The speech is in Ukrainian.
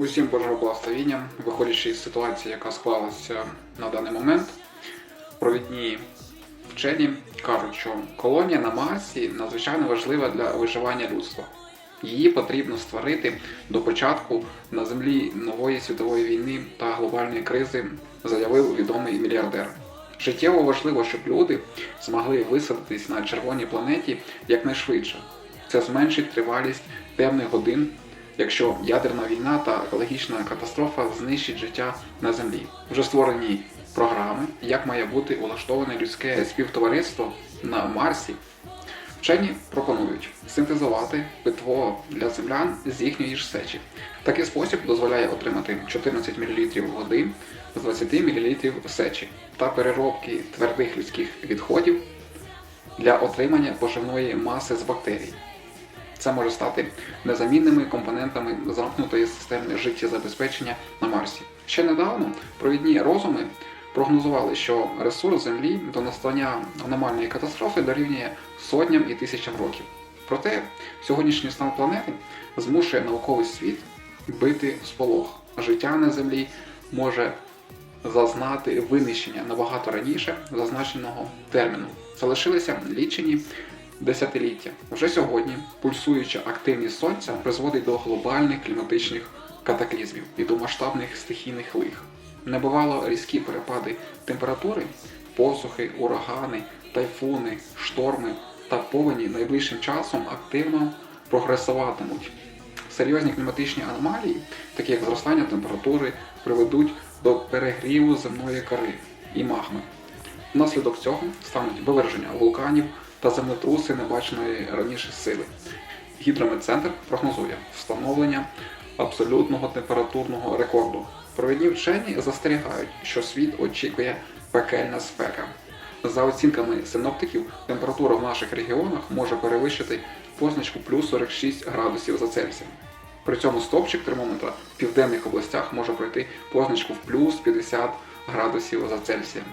Усім Божого благословіння, виходячи із ситуації, яка склалася на даний момент, провідні вчені кажуть, що колонія на Марсі надзвичайно важлива для виживання людства. Її потрібно створити до початку на землі нової світової війни та глобальної кризи, заявив відомий мільярдер. Життєво важливо, щоб люди змогли висадитись на червоній планеті якнайшвидше. Це зменшить тривалість певних годин, якщо ядерна війна та екологічна катастрофа знищить життя на землі. Вже створені програми, як має бути улаштоване людське співтовариство на Марсі. Вчені пропонують синтезувати питво для землян з їхньої ж сечі. Такий спосіб дозволяє отримати 14 мл води з 20 мл сечі та переробки твердих людських відходів для отримання поживної маси з бактерій. Це може стати незамінними компонентами замкнутої системи життєзабезпечення на Марсі. Ще недавно провідні розуми прогнозували, що ресурс Землі до настання аномальної катастрофи дорівнює сотням і тисячам років. Проте сьогоднішній стан планети змушує науковий світ бити сполох. Життя на Землі може зазнати винищення набагато раніше зазначеного терміну. Залишилися лічені десятиліття. Вже сьогодні пульсуюча активність сонця призводить до глобальних кліматичних катаклізмів і до масштабних стихійних лих. Небувало різкі перепади температури, посухи, урагани, тайфуни, шторми та повені найближчим часом активно прогресуватимуть. Серйозні кліматичні аномалії, такі як зростання температури, приведуть до перегріву земної кори і магми. Внаслідок цього стануть виверження вулканів та землетруси небаченої раніше сили. Гідрометцентр прогнозує встановлення абсолютного температурного рекорду. Провідні вчені застерігають, що світ очікує пекельна спека. За оцінками синоптиків, температура в наших регіонах може перевищити позначку плюс 46 градусів за Цельсієм. При цьому стовпчик термометра в південних областях може пройти позначку в плюс 50 градусів за Цельсієм.